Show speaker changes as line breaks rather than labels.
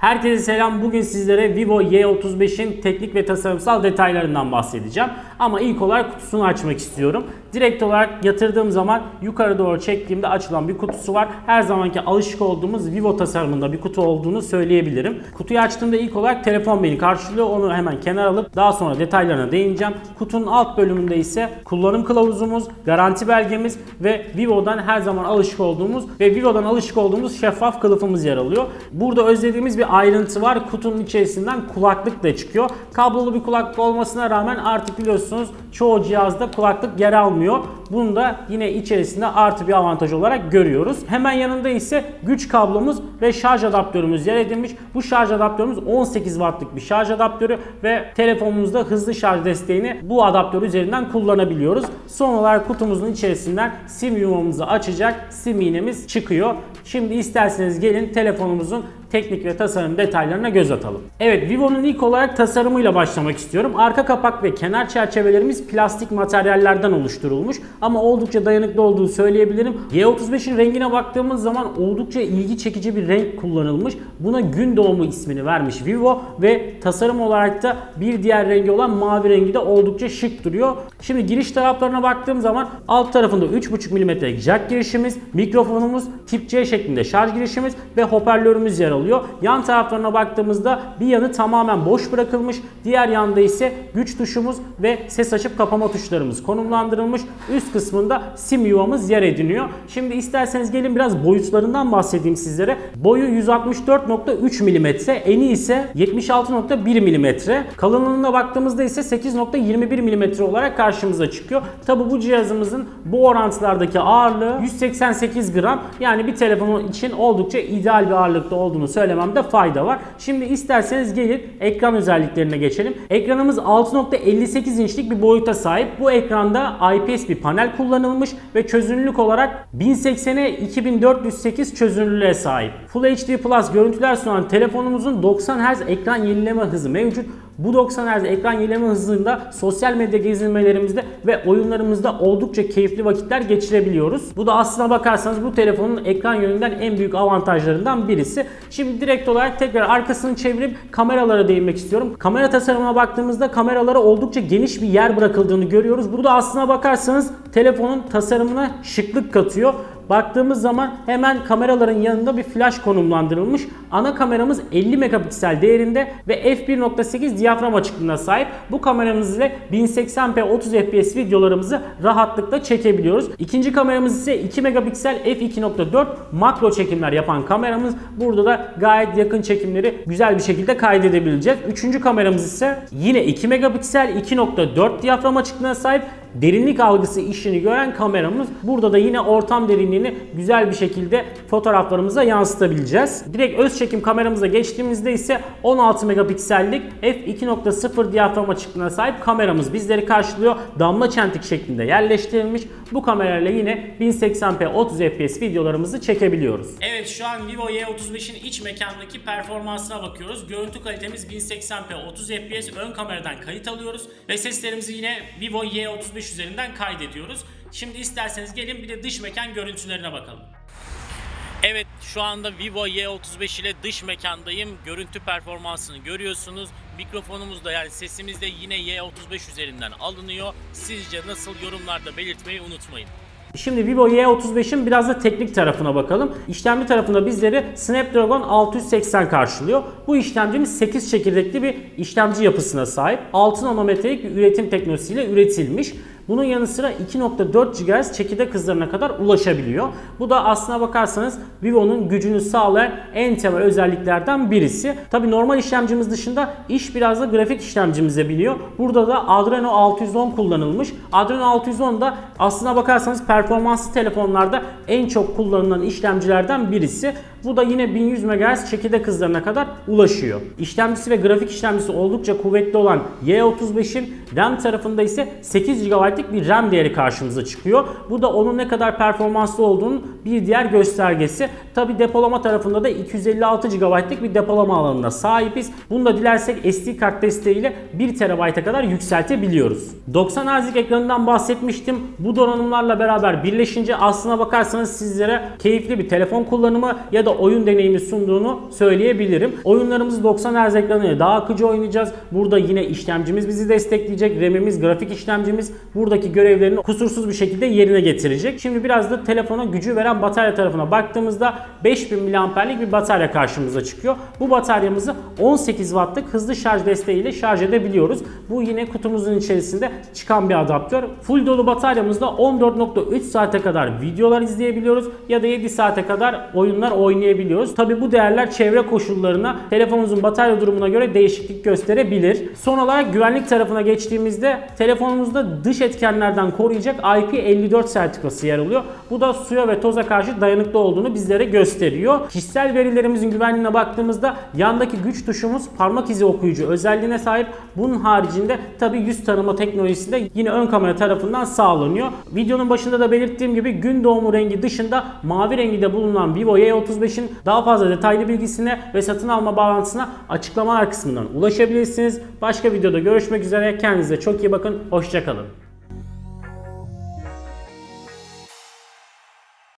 Herkese selam. Bugün sizlere Vivo Y35'in teknik ve tasarımsal detaylarından bahsedeceğim. Ama ilk olarak kutusunu açmak istiyorum. Direkt olarak yatırdığım zaman yukarı doğru çektiğimde açılan bir kutusu var. Her zamanki alışık olduğumuz Vivo tasarımında bir kutu olduğunu söyleyebilirim. Kutuyu açtığımda ilk olarak telefon beni karşılıyor. Onu hemen kenara alıp daha sonra detaylarına değineceğim. Kutunun alt bölümünde ise kullanım kılavuzumuz, garanti belgemiz ve Vivo'dan her zaman alışık olduğumuz ve Vivo'dan alışık olduğumuz şeffaf kılıfımız yer alıyor. Burada özlediğimiz bir ayrıntı var. Kutunun içerisinden kulaklık da çıkıyor. Kablolu bir kulaklık olmasına rağmen artık biliyorsunuz çoğu cihazda kulaklık yer almıyor. Bunu da yine içerisinde artı bir avantaj olarak görüyoruz. Hemen yanında ise güç kablomuz ve şarj adaptörümüz yer edilmiş. Bu şarj adaptörümüz 18 wattlık bir şarj adaptörü ve telefonumuzda hızlı şarj desteğini bu adaptör üzerinden kullanabiliyoruz. Son olarak kutumuzun içerisinden sim yuvamızı açacak sim iğnemiz çıkıyor. Şimdi isterseniz gelin telefonumuzun teknik ve tasarım detaylarına göz atalım. Evet Vivo'nun ilk olarak tasarımıyla başlamak istiyorum. Arka kapak ve kenar çerçevelerimiz plastik materyallerden oluşturulmuş ama oldukça dayanıklı olduğunu söyleyebilirim. Y35'in rengine baktığımız zaman oldukça ilgi çekici bir renk kullanılmış. Buna gün doğumu ismini vermiş Vivo ve tasarım olarak da bir diğer rengi olan mavi rengi de oldukça şık duruyor. Şimdi giriş taraflarına baktığım zaman alt tarafında 3.5 mm jack girişimiz, mikrofonumuz, tip C şeklinde şarj girişimiz ve hoparlörümüz yer alıyor alıyor. Yan taraflarına baktığımızda bir yanı tamamen boş bırakılmış. Diğer yanda ise güç tuşumuz ve ses açıp kapama tuşlarımız konumlandırılmış. Üst kısmında sim yuvamız yer ediniyor. Şimdi isterseniz gelin biraz boyutlarından bahsedeyim sizlere. Boyu 164.3 mm, eni ise 76.1 mm. Kalınlığına baktığımızda ise 8.21 mm olarak karşımıza çıkıyor. Tabi bu cihazımızın bu orantılardaki ağırlığı 188 gram. Yani bir telefon için oldukça ideal bir ağırlıkta olduğunu söylememde fayda var. Şimdi isterseniz gelin ekran özelliklerine geçelim. Ekranımız 6.58 inçlik bir boyuta sahip. Bu ekranda IPS bir panel kullanılmış ve çözünürlük olarak 1080'e 2408 çözünürlüğe sahip. Full HD Plus görüntüler sunan telefonumuzun 90 Hz ekran yenileme hızı mevcut. Bu 90 Hz ekran yenileme hızında sosyal medya gezinmelerimizde ve oyunlarımızda oldukça keyifli vakitler geçirebiliyoruz. Bu da aslına bakarsanız bu telefonun ekran yönünden en büyük avantajlarından birisi. Şimdi direkt olarak tekrar arkasını çevirip kameralara değinmek istiyorum. Kamera tasarımına baktığımızda kameralara oldukça geniş bir yer bırakıldığını görüyoruz. Burada aslına bakarsanız telefonun tasarımına şıklık katıyor. Baktığımız zaman hemen kameraların yanında bir flash konumlandırılmış. Ana kameramız 50 megapiksel değerinde ve f1.8 diyafram açıklığına sahip. Bu kameramız ile 1080p 30 fps videolarımızı rahatlıkla çekebiliyoruz. İkinci kameramız ise 2 megapiksel f2.4 makro çekimler yapan kameramız. Burada da gayet yakın çekimleri güzel bir şekilde kaydedebileceğiz. Üçüncü kameramız ise yine 2 megapiksel 2.4 diyafram açıklığına sahip derinlik algısı işini gören kameramız. Burada da yine ortam derinliğini güzel bir şekilde fotoğraflarımıza yansıtabileceğiz. Direkt öz çekim kameramıza geçtiğimizde ise 16 megapiksellik f2.0 diyafram açıklığına sahip kameramız bizleri karşılıyor. Damla çentik şeklinde yerleştirilmiş. Bu kamerayla yine 1080p 30 fps videolarımızı çekebiliyoruz. Evet şu an Vivo Y35'in iç mekandaki performansına bakıyoruz. Görüntü kalitemiz 1080p 30 fps ön kameradan kayıt alıyoruz ve seslerimizi yine Vivo Y35 üzerinden kaydediyoruz. Şimdi isterseniz gelin bir de dış mekan görüntülerine bakalım. Evet şu anda Vivo Y35 ile dış mekandayım. Görüntü performansını görüyorsunuz. Mikrofonumuz da yani sesimiz de yine Y35 üzerinden alınıyor. Sizce nasıl yorumlarda belirtmeyi unutmayın. Şimdi Vivo Y35'in biraz da teknik tarafına bakalım. İşlemci tarafında bizleri Snapdragon 680 karşılıyor. Bu işlemcimiz 8 çekirdekli bir işlemci yapısına sahip. 6 nanometrelik bir üretim teknolojisiyle üretilmiş. Bunun yanı sıra 2.4 GHz çekirdek hızlarına kadar ulaşabiliyor. Bu da aslına bakarsanız Vivo'nun gücünü sağlayan en temel özelliklerden birisi. Tabi normal işlemcimiz dışında iş biraz da grafik işlemcimize biniyor. Burada da Adreno 610 kullanılmış. Adreno 610 da aslına bakarsanız performanslı telefonlarda en çok kullanılan işlemcilerden birisi. Bu da yine 1100 MHz çekirdek hızlarına kadar ulaşıyor. İşlemcisi ve grafik işlemcisi oldukça kuvvetli olan Y35'in RAM tarafında ise 8 GB'lık bir RAM değeri karşımıza çıkıyor. Bu da onun ne kadar performanslı olduğunun bir diğer göstergesi. Tabi depolama tarafında da 256 GB'lık bir depolama alanına sahibiz. Bunu da dilersek SD kart desteğiyle 1 TB'a kadar yükseltebiliyoruz. 90 Hz'lik ekranından bahsetmiştim. Bu donanımlarla beraber birleşince aslına bakarsanız sizlere keyifli bir telefon kullanımı ya da oyun deneyimi sunduğunu söyleyebilirim. Oyunlarımızı 90 Hz ekranıyla daha akıcı oynayacağız. Burada yine işlemcimiz bizi destekleyecek. RAM'imiz, grafik işlemcimiz buradaki görevlerini kusursuz bir şekilde yerine getirecek. Şimdi biraz da telefona gücü veren batarya tarafına baktığımızda 5000 mAh'lik bir batarya karşımıza çıkıyor. Bu bataryamızı 18 Watt'lık hızlı şarj desteğiyle şarj edebiliyoruz. Bu yine kutumuzun içerisinde çıkan bir adaptör. Full dolu bataryamızda 14.3 saate kadar videolar izleyebiliyoruz ya da 7 saate kadar oyunlar oynayabiliyoruz. Tabi bu değerler çevre koşullarına, telefonumuzun batarya durumuna göre değişiklik gösterebilir. Son olarak güvenlik tarafına geçtiğimizde telefonumuzda dış etkenlerden koruyacak IP54 sertifikası yer alıyor. Bu da suya ve toza karşı dayanıklı olduğunu bizlere gösteriyor. Kişisel verilerimizin güvenliğine baktığımızda yandaki güç tuşumuz parmak izi okuyucu özelliğine sahip. Bunun haricinde tabi yüz tanıma teknolojisi de yine ön kamera tarafından sağlanıyor. Videonun başında da belirttiğim gibi gün doğumu rengi dışında mavi rengi de bulunan Vivo Y35'in daha fazla detaylı bilgisine ve satın alma bağlantısına açıklamalar kısmından ulaşabilirsiniz. Başka videoda görüşmek üzere. Kendinize çok iyi bakın. Hoşçakalın.